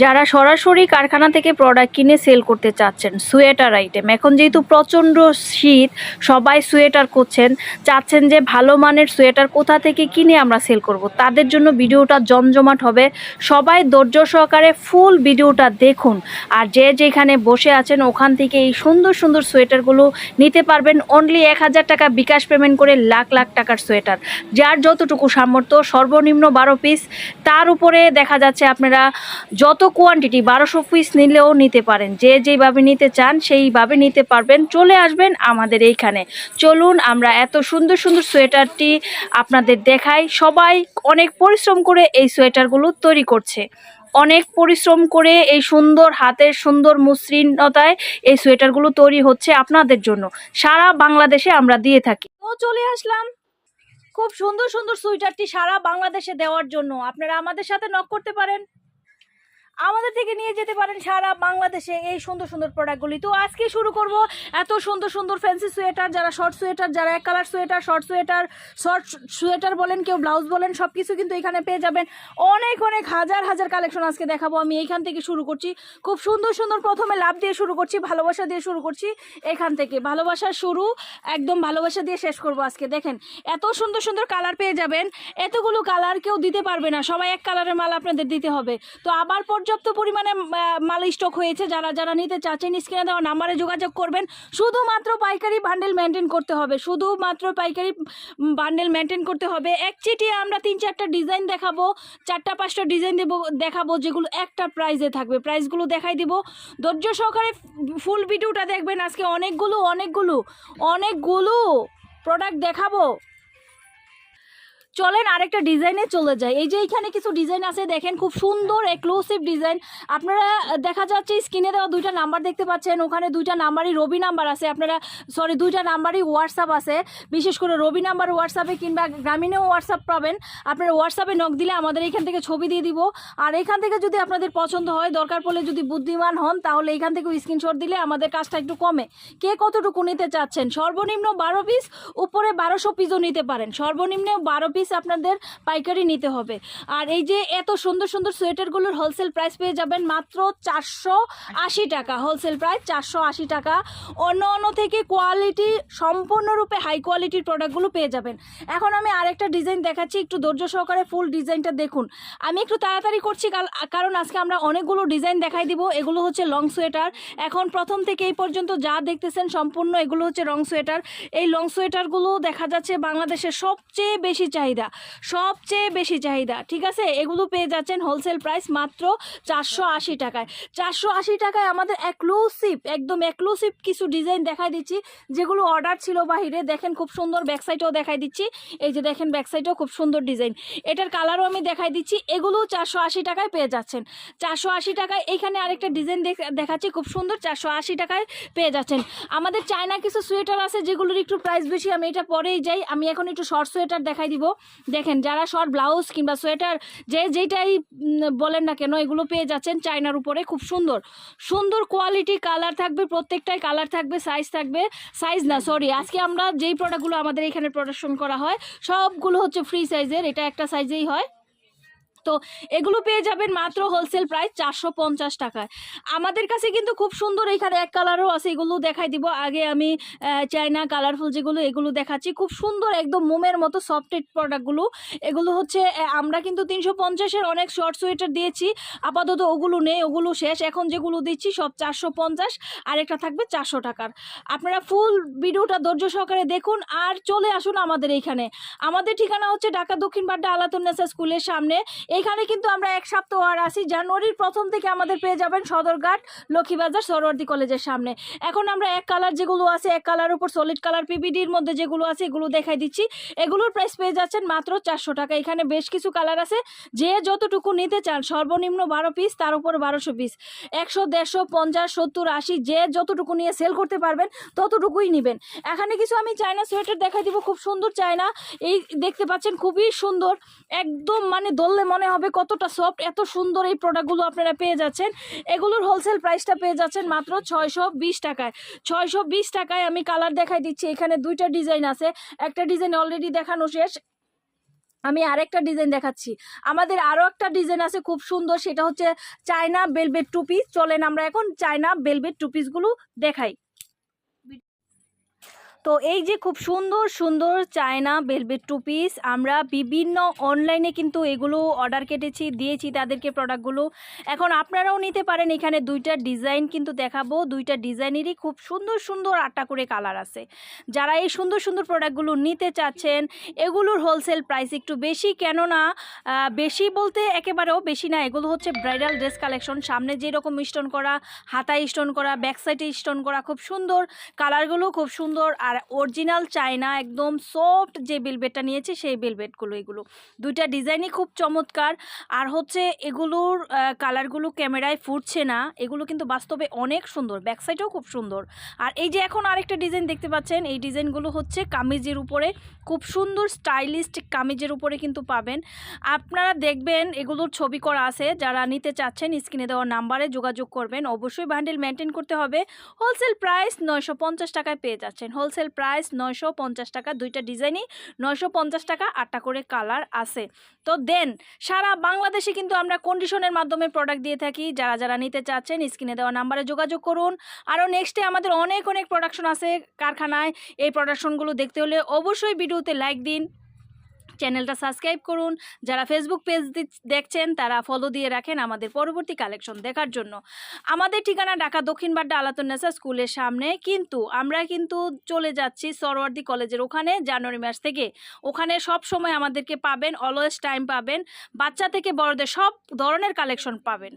যারা সরাসরি কারখানা থেকে প্রোডাক্ট কিনে সেল করতে চাচ্ছেন সোয়েটার আইটেম এখন যেহেতু প্রচণ্ড শীত, সবাই সোয়েটার করছেন, চাচ্ছেন যে ভালো মানের সোয়েটার কোথা থেকে কিনে আমরা সেল করব? তাদের জন্য ভিডিওটা জমজমাট হবে। সবাই ধৈর্য সহকারে ফুল ভিডিওটা দেখুন। আর যে যেখানে বসে আছেন, ওখান থেকে এই সুন্দর সুন্দর সোয়েটারগুলো নিতে পারবেন। অনলি এক হাজার টাকা বিকাশ পেমেন্ট করে লাখ লাখ টাকার সোয়েটার যার যতটুকু সামর্থ্য, সর্বনিম্ন বারো পিস তার উপরে দেখা যাচ্ছে আপনারা যত কোয়ান্টিটি বারোশো পিস নিলেও নিতে পারেন। যে যেভাবে নিতে চান সেইভাবে নিতে পারবেন। চলে আসবেন আমাদের এইখানে। চলুন আমরা এত সুন্দর সুন্দর সোয়েটারটি আপনাদের দেখাই। সবাই অনেক পরিশ্রম করে এই সোয়েটারগুলো তৈরি করছে। অনেক পরিশ্রম করে এই সুন্দর হাতের সুন্দর মসৃণতায় এই সোয়েটারগুলো তৈরি হচ্ছে আপনাদের জন্য। সারা বাংলাদেশে আমরা দিয়ে থাকি। তো চলে আসলাম। খুব সুন্দর সুন্দর সোয়েটারটি সারা বাংলাদেশে দেওয়ার জন্য। আপনারা আমাদের সাথে নক করতে পারেন। আমাদের থেকে নিয়ে যেতে পারেন সারা বাংলাদেশে এই সুন্দর সুন্দর প্রোডাক্টগুলি তো আজকে শুরু করব এত সুন্দর সুন্দর ফ্যান্সি সোয়েটার যারা শর্ট সোয়েটার যারা এক colour sweater short sweater short sweater বলেন কেউ ব্লাউজ বলেন সব কিছু কিন্তু এখানে পেয়ে যাবেন। অনেক অনেক হাজার হাজার কালেকশন আজকে দেখাবো। আমি এইখান থেকে শুরু করছি। খুব সুন্দর সুন্দর প্রথমে লাভ দিয়ে শুরু করছি, ভালোবাসা দিয়ে শুরু করছি এখান থেকে। ভালোবাসার শুরু, একদম ভালোবাসা দিয়ে শেষ করব আজকে। দেখেন, এত সুন্দর সুন্দর কালার পেয়ে যাবেন। এতগুলো কালার কেউ দিতে পারবে না। সবাই এক কালারের মাল আপনাদের দিতে হবে। তো আবার পর্যাপ্ত পরিমাণে মাল স্টক হয়েছে। যারা যারা নিতে চাচ্ছেন স্ক্রিনে দেওয়া নাম্বারে যোগাযোগ করবেন। শুধুমাত্র পাইকারি বান্ডেল মেনটেন করতে হবে। শুধুমাত্র পাইকারি বান্ডেল মেনটেন করতে হবে। এক চিঠি আমরা তিন চারটা ডিজাইন দেখাবো, চারটা, পাঁচটা ডিজাইন দেবো, দেখাবো, যেগুলো একটা প্রাইজে থাকবে। প্রাইসগুলো দেখাই দিব। ধৈর্য সহকারে ফুল ভিডিওটা দেখবেন। আজকে অনেকগুলো অনেকগুলো অনেকগুলো প্রোডাক্ট দেখাবো। চলেন আরেকটা ডিজাইনে চলে যায় এই যে এখানে কিছু ডিজাইন আছে, দেখেন খুব সুন্দর এক্সক্লুসিভ ডিজাইন। আপনারা দেখা যাচ্ছে স্ক্রিনে দেওয়া দুইটা নাম্বার দেখতে পাচ্ছেন, ওখানে দুইটা নাম্বারই রবি নাম্বার আছে। আপনারা সরি দুইটা নাম্বারই হোয়াটসঅ্যাপ আছে। বিশেষ করে রবি নাম্বার হোয়াটসঅ্যাপে কিংবা গ্রামীণেও হোয়াটসঅ্যাপ পাবেন। আপনারা হোয়াটসঅ্যাপে নক দিলে আমাদের এখান থেকে ছবি দিয়ে দিব। আর এখান থেকে যদি আপনাদের পছন্দ হয়, দরকার পড়লে যদি বুদ্ধিমান হন, তাহলে এখান থেকে স্ক্রিনশট দিলে আমাদের কাজটা একটু কমে। কে কতটুকু নিতে চাচ্ছেন? সর্বনিম্ন বারো পিস উপরে বারোশো পিসও নিতে পারেন। সর্বনিম্ন বারো পিস আপনাদের পাইকারি নিতে হবে। আর এই যে এত সুন্দর সুন্দর সোয়েটারগুলোর হোলসেল প্রাইস পেয়ে যাবেন মাত্র চারশো আশি টাকা। হোলসেল প্রাইস চারশো আশি টাকা। অন্য অন্য থেকে কোয়ালিটি সম্পূর্ণরূপে হাই কোয়ালিটির প্রোডাক্টগুলো পেয়ে যাবেন। এখন আমি আরেকটা ডিজাইন দেখাচ্ছি, একটু ধৈর্য সহকারে ফুল ডিজাইনটা দেখুন। আমি একটু তাড়াতাড়ি করছি কারণ আজকে আমরা অনেকগুলো ডিজাইন দেখাই দিব। এগুলো হচ্ছে লং সোয়েটার এখন প্রথম থেকে এই পর্যন্ত যা দেখতেছেন সম্পূর্ণ এগুলো হচ্ছে রং সোয়েটার এই লং সোয়েটারগুলো দেখা যাচ্ছে বাংলাদেশের সবচেয়ে বেশি চাহিদা। সবচেয়ে বেশি চাহিদা, ঠিক আছে? এগুলো পেয়ে যাচ্ছেন হোলসেল প্রাইস মাত্র চারশো আশি টাকায়। চারশো আশি টাকায় আমাদের এক্সক্লুসিভ একদম এক্সক্লুসিভ কিছু ডিজাইন দেখাই দিচ্ছি, যেগুলো অর্ডার ছিল বাহিরে। দেখেন খুব সুন্দর ব্যাকসাইডও দেখাই দিচ্ছি। এই যে দেখেন ব্যাকসাইডও খুব সুন্দর ডিজাইন এটার কালারও আমি দেখাই দিচ্ছি। এগুলো চারশো আশি টাকায় পেয়ে যাচ্ছেন। চারশো আশি টাকায় এখানে আরেকটা ডিজাইন দেখাচ্ছি। খুব সুন্দর চারশো আশি টাকায় পেয়ে যাচ্ছেন। আমাদের চায়না কিছু সোয়েটার আছে, যেগুলোর একটু প্রাইস বেশি, আমি এটা পরেই যাই। আমি এখন একটু শর্ট সোয়েটার দেখাই দিব। দেখেন, যারা শর্ট ব্লাউজ কিংবা সোয়েটার, যে যেটাই বলেন না কেন, এগুলো পেয়ে যাচ্ছেন চায়নার উপরে, খুব সুন্দর। সুন্দর কোয়ালিটি কালার থাকবে, প্রত্যেকটাই কালার থাকবে সাইজ থাকবে। সাইজ না সরি আজকে আমরা যেই প্রোডাক্টগুলো আমাদের এখানে প্রোডাকশন করা হয়, সবগুলো হচ্ছে ফ্রি সাইজের এটা একটা সাইজেই হয়। তো এগুলো পেয়ে যাবেন মাত্র হোলসেল প্রাইস চারশো পঞ্চাশ টাকায়। আমাদের কাছে কিন্তু খুব সুন্দর এখানে এক কালারও আছে, এগুলো দেখাই দিব। আগে আমি চায়না কালারফুল যেগুলো, এগুলো দেখাচ্ছি। খুব সুন্দর একদম মোমের মতো সফটেড প্রোডাক্টগুলো এগুলো হচ্ছে আমরা কিন্তু তিনশো পঞ্চাশের অনেক শর্ট সোয়েটার দিয়েছি। আপাতত ওগুলো নেই, ওগুলো শেষ। এখন যেগুলো দিচ্ছি সব চারশো পঞ্চাশ আর একটা থাকবে চারশো টাকার। আপনারা ফুল ভিডিওটা ধৈর্য সহকারে দেখুন। আর চলে আসুন আমাদের এইখানে আমাদের ঠিকানা হচ্ছে ঢাকা দক্ষিণ বাড্ডা আলাতুন্নেসা স্কুলের সামনে। এইখানে কিন্তু আমরা এক সপ্তাহ আর আসি জানুয়ারির প্রথম থেকে আমাদের পেয়ে যাবেন সদরঘাট, লক্ষ্মীবাজার, সরোয়ার্দী কলেজের সামনে। এখন আমরা এক কালার যেগুলো আছে, এক কালার উপর সলিড কালার পিবিডির মধ্যে যেগুলো আছে, এগুলো দেখাই দিচ্ছি। এগুলোর প্রাইস পেয়ে যাচ্ছেন মাত্র চারশো টাকা। এখানে বেশ কিছু কালার আছে। যে যতটুকু নিতে চান, সর্বনিম্ন বারো পিস তার উপর বারোশো পিস একশো, দেড়শো, পঞ্চাশ, সত্তর, আশি, যে যতটুকু নিয়ে সেল করতে পারবেন, ততটুকুই নেবেন। এখানে কিছু আমি চায়না সোয়েটার দেখাই দিব। খুব সুন্দর চায়না। এই দেখতে পাচ্ছেন, খুবই সুন্দর। একদম মানে দললে মনে হবে কতটা সফট এত সুন্দর এই প্রোডাক্টগুলো আপনারা পেয়ে যাচ্ছেন। এগুলোর হোলসেল প্রাইসটা পেয়ে যাচ্ছেন মাত্র ছয়শো বিশ টাকায়। ছয়শো বিশ টাকায় আমি কালার দেখাই দিচ্ছি, এখানে দুইটা ডিজাইন আছে। একটা ডিজাইন অলরেডি দেখানো শেষ। আমি আরেকটা ডিজাইন দেখাচ্ছি। আমাদের আরও একটা ডিজাইন আছে খুব সুন্দর, সেটা হচ্ছে চায়না বেলভেট টু পিস চলেন আমরা এখন চায়না বেলভেট টু পিসগুলো দেখাই। তো এই যে খুব সুন্দর সুন্দর চায়না বেলভেট টু পিস আমরা বিভিন্ন অনলাইনে কিন্তু এগুলো অর্ডার কেটেছি, দিয়েছি তাদেরকে প্রোডাক্টগুলো এখন আপনারাও নিতে পারেন, এখানে দুইটা ডিজাইন কিন্তু দেখাবো। দুইটা ডিজাইনেরই খুব সুন্দর সুন্দর আটটা করে কালার আছে। যারা এই সুন্দর সুন্দর প্রোডাক্টগুলো নিতে চাচ্ছেন, এগুলোর হোলসেল প্রাইস একটু বেশি, কেননা বেশি বলতে একেবারেও বেশি না, এগুলো হচ্ছে ব্রাইডাল ড্রেস কালেকশন সামনে যেরকম স্টোন করা, হাতায় স্টোন করা ব্যাক সাইডে স্টোন করা, খুব সুন্দর। কালারগুলো খুব সুন্দর আর অরিজিনাল চায়না একদম সফট যে বেলবেটটা নিয়েছি সেই বেলবেটগুলো এগুলো। দুইটা ডিজাইনই খুব চমৎকার। আর হচ্ছে এগুলোর কালারগুলো ক্যামেরায় ফুটছে না। এগুলো কিন্তু বাস্তবে অনেক সুন্দর ব্যাক সাইডেও খুব সুন্দর। আর এই যে এখন আরেকটা ডিজাইন দেখতে পাচ্ছেন, এই ডিজাইনগুলো হচ্ছে কামিজের উপরে। খুব সুন্দর স্টাইলিস্ট কামিজের উপরে কিন্তু পাবেন। আপনারা দেখবেন এগুলোর ছবি করা আছে, যারা নিতে চাচ্ছেন স্ক্রিনে দেওয়া নাম্বারে যোগাযোগ করবেন। অবশ্যই বান্ডেল মেনটেন করতে হবে। হোলসেল প্রাইস নয়শো পঞ্চাশ টাকায় পেয়ে যাচ্ছেন। হোলসেল প্রাইস নয়শো পঞ্চাশ টাকা, দুইটা ডিজাইনই নয়শো পঞ্চাশ টাকা, আটটা করে কালার আছে। তো দেন সারা বাংলাদেশে কিন্তু আমরা কন্ডিশনের মাধ্যমে প্রোডাক্ট দিয়ে থাকি। যারা যারা নিতে চাচ্ছেন, স্ক্রিনে দেওয়া নাম্বারে যোগাযোগ করুন। আরও নেক্সটে আমাদের অনেক অনেক প্রোডাকশন আছে কারখানায়। এই প্রোডাকশনগুলো দেখতে হলে অবশ্যই ভিডিওতে লাইক দিন। চ্যানেলটা সাবস্ক্রাইব করুন। যারা ফেসবুক পেজ দেখছেন, তারা ফলো দিয়ে রাখেন আমাদের পরবর্তী কালেকশন দেখার জন্য। আমাদের ঠিকানা ঢাকা দক্ষিণ বাড্ডা আলাতুন্নেসা স্কুলের সামনে। কিন্তু আমরা কিন্তু চলে যাচ্ছি সরওয়ার্দি কলেজের ওখানে জানুয়ারি মাস থেকে। ওখানে সব সময় আমাদেরকে পাবেন অলওয়েজ টাইম পাবেন। বাচ্চা থেকে বড়দের সব ধরনের কালেকশন পাবেন।